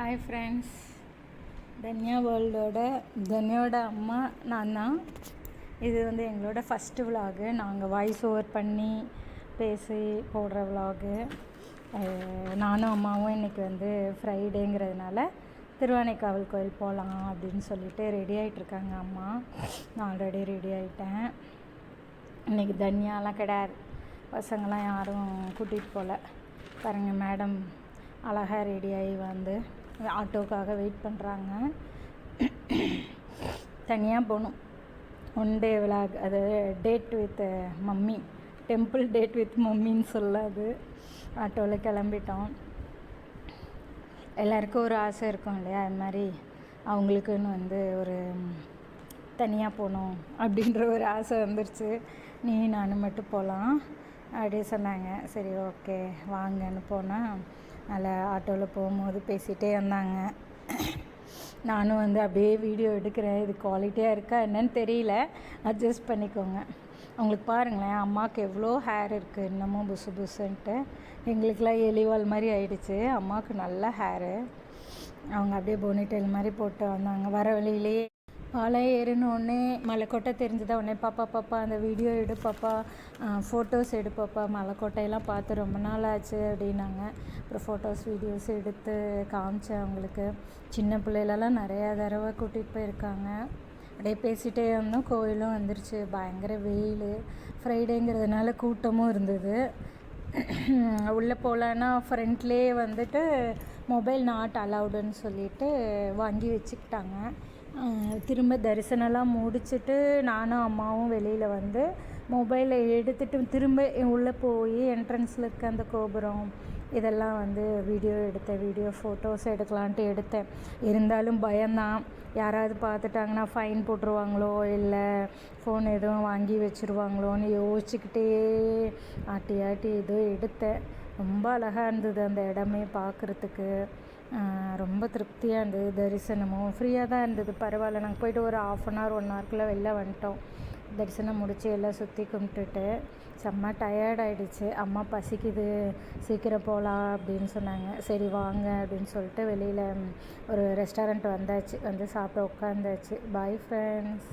Hi friends Dhanya வேர்ல்டோட தன்யாவோட அம்மா நான் தான் இது வந்து எங்களோட ஃபஸ்ட்டு விலாகு நாங்கள் வாய்ஸ் ஓவர் பண்ணி பேசி போடுற விலாகு நானும் அம்மாவும் இன்றைக்கி வந்து ஃப்ரைடேங்கிறதுனால திருவானைக்காவல் கோயில் போகலாம் அப்படின்னு சொல்லிட்டு ரெடி ஆகிட்ருக்காங்க அம்மா. நான் ஆல்ரெடி ரெடி ஆகிட்டேன் இன்றைக்கி தன்யாலாம் கிடையாது. பசங்களாம் யாரும் கூட்டிகிட்டு போகல பாருங்கள் மேடம் அழகாக ரெடியாகி வந்து ஆட்டோக்காக வெயிட் பண்ணுறாங்க தனியாக போகணும் ஒன் டே விளாக் அது date with mummy temple date with மம்மின்னு சொல்லாது. ஆட்டோவில் கிளம்பிட்டோம். எல்லாருக்கும் ஒரு ஆசை இருக்கும் இல்லையா? அது மாதிரி அவங்களுக்குன்னு வந்து ஒரு தனியாக போகணும் அப்படின்ற ஒரு ஆசை வந்துருச்சு. நீ நானும் மட்டும் போகலாம் அப்படி சொன்னாங்க. சரி ஓகே வாங்கன்னு போனால் அதில் ஆட்டோவில் போகும்போது பேசிகிட்டே வந்தாங்க நானும் வந்து அப்படியே வீடியோ எடுக்கிறேன். இது குவாலிட்டியாக இருக்கா என்னன்னு தெரியல. அட்ஜஸ்ட் பண்ணிக்கோங்க. அவங்களுக்கு பாருங்களேன் அம்மாவுக்கு எவ்வளோ ஹேர் இருக்குது இன்னமும் புசு புசுன்ட்டு. எங்களுக்கெல்லாம் எலிவால் மாதிரி ஆயிடுச்சு. அம்மாவுக்கு நல்ல ஹேரு அவங்க அப்படியே போனிட்டெயில் மாதிரி போட்டு வந்தாங்க. வர வழியிலேயே பாலை ஏறினோடனே மலைக்கோட்டை தெரிஞ்சுதா உடனே பாப்பா பாப்பா அந்த வீடியோ எடு பாப்பா. ஃபோட்டோஸ் எடு பாப்பா. மலைக்கோட்டையெல்லாம் பார்த்து ரொம்ப நாள் ஆச்சு அப்படின்னாங்க. அப்புறம் ஃபோட்டோஸ் வீடியோஸ் எடுத்து காமிச்சேன் அவங்களுக்கு. சின்ன பிள்ளைகளெல்லாம் நிறையா தடவை கூட்டிகிட்டு போயிருக்காங்க. அப்படியே பேசிகிட்டே இருந்தோம். கோயிலும் வந்துருச்சு. பயங்கர வெயில். ஃப்ரைடேங்கிறதுனால கூட்டமும் இருந்தது. உள்ளே போகலான்னா ஃப்ரண்ட்லேயே வந்துட்டு மொபைல் நாட் அலவுடுன்னு சொல்லிட்டு வாங்கி வச்சுக்கிட்டாங்க. திரும்ப தரிசனம்லாம் முடிச்சுட்டு நானும் அம்மாவும் வெளியில் வந்து மொபைலை எடுத்துட்டு திரும்ப உள்ளே போய் என்ட்ரன்ஸில் இருக்க அந்த கோபுரம் இதெல்லாம் வந்து வீடியோ எடுத்தேன். வீடியோ ஃபோட்டோஸ் எடுக்கலான்ட்டு எடுத்தேன். இருந்தாலும் பயம்தான். யாராவது பார்த்துட்டாங்கன்னா ஃபைன் போட்டுருவாங்களோ இல்லை ஃபோன் எதுவும் வாங்கி வச்சுருவாங்களோன்னு யோசிச்சுக்கிட்டே ஆட்டி ஆட்டி ஏதோ எடுத்தேன். ரொம்ப அழகாக இருந்தது அந்த இடமே பார்க்குறதுக்கு. ரொம்ப திருப்தியாக இருந்தது தரிசனமும். ஃப்ரீயாக தான் இருந்தது. பரவாயில்ல. நாங்கள் போய்ட்டு ஒரு ஆஃப் அன் ஹவர் ஒன் ஹவர்க்குள்ளே வெளில வந்துட்டோம். தரிசனம் முடித்து எல்லாம் சுற்றி கும்பிட்டுட்டு செம்ம டயர்ட் ஆகிடுச்சு அம்மா பசிக்குது. சீக்கிரம் போகலாம் அப்படின்னு சொன்னாங்க. சரி வாங்க அப்படின்னு சொல்லிட்டு வெளியில் ஒரு ரெஸ்டாரண்ட் வந்தாச்சு. வந்து சாப்பிட உட்காந்தாச்சு பாய் ஃப்ரெண்ட்ஸ்